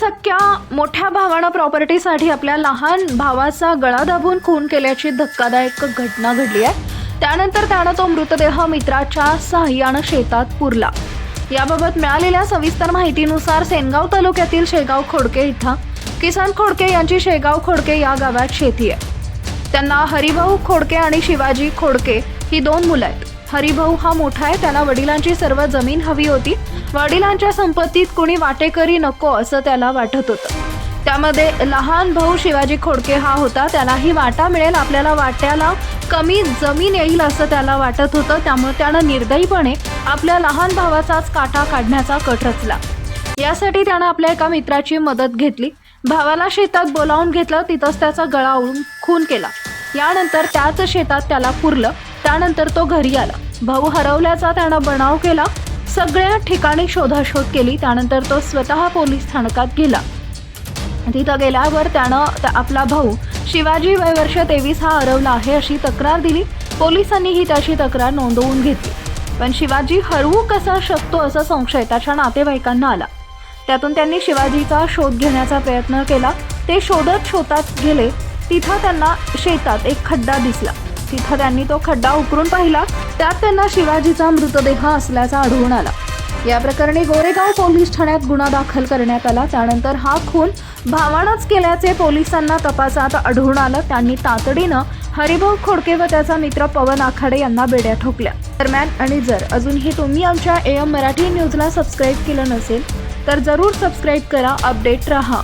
सख्या मोठ्या भावानं प्रॉपर्टीसाठी आपल्या लहान भावाचा गळा दाबून खून केल्याची धक्कादायक घटना घडली आहे. त्यानंतर त्यानं तो मृतदेह मित्राच्या सहाय्यानं शेतात पुरला. याबाबत मिळालेल्या सविस्तर माहितीनुसार सेनगाव तालुक्यातील शेगाव खोडके इथं किसान खोडके यांची शेगाव खोडके या गावात शेती आहे. त्यांना हरिभाऊ खोडके आणि शिवाजी खोडके ही दोन मुलं आहेत. हरिभाऊ हा मोठा आहे त्याला वडिलांची सर्व जमीन हवी होती. वडिलांच्या संपत्तीत कोणी वाटेकरी नको असं त्याला वाटत होतं. त्यामध्ये लहान भाऊ शिवाजी खोडके हा होता त्यालाही वाटा मिळेल आपल्याला वाट्याला कमी जमीन येईल असं त्याला वाटत होतं. त्यामुळे त्यानं निर्दयीपणे आपल्या लहान भावाचाच काटा काढण्याचा कट रचला. यासाठी त्यानं आपल्या एका मित्राची मदत घेतली. भावाला शेतात बोलावून घेतलं तिथंच त्याचा गळा ओळून खून केला. यानंतर त्याच शेतात त्याला पुरलं. त्यानंतर तो घरी आला. भाऊ हरवल्याचा त्यानं बनाव केला. सगळ्या ठिकाणी शोधाशोध केली. त्यानंतर तो स्वतः पोलीस स्थानकात गेला. तिथं गेल्यावर त्यानं त्या- आपला भाऊ शिवाजी वय वर्ष तेवीस हा हरवला आहे अशी तक्रार दिली. पोलिसांनीही त्याची तक्रार नोंदवून घेतली. पण शिवाजी हरवू कसा शकतो असा संशय त्याच्या नातेवाईकांना आला. त्यातून त्यांनी शिवाजीचा शोध घेण्याचा प्रयत्न केला. ते शोधत शोधात गेले. तिथं त्यांना शेतात एक खड्डा दिसला. तिथं त्यांनी तो खड्डा उकरून पाहिला. त्यात त्यांना शिवाजीचा मृतदेह असल्याचा आढळून आला. या प्रकरणी गोरेगाव पोलीस ठाण्यात गुन्हा दाखल करण्यात आला. त्यानंतर हा खून भावानच केल्याचे पोलिसांना तपासात आढळून आलं. त्यांनी तातडीनं हरिभाऊ खोडके व त्याचा मित्र पवन आखाडे यांना बेड्या ठोकल्या. दरम्यान आणि जर अजूनही तुम्ही आमच्या ए एम मराठी न्यूजला सबस्क्राईब केलं नसेल तर जरूर सबस्क्राईब करा अपडेट रहा.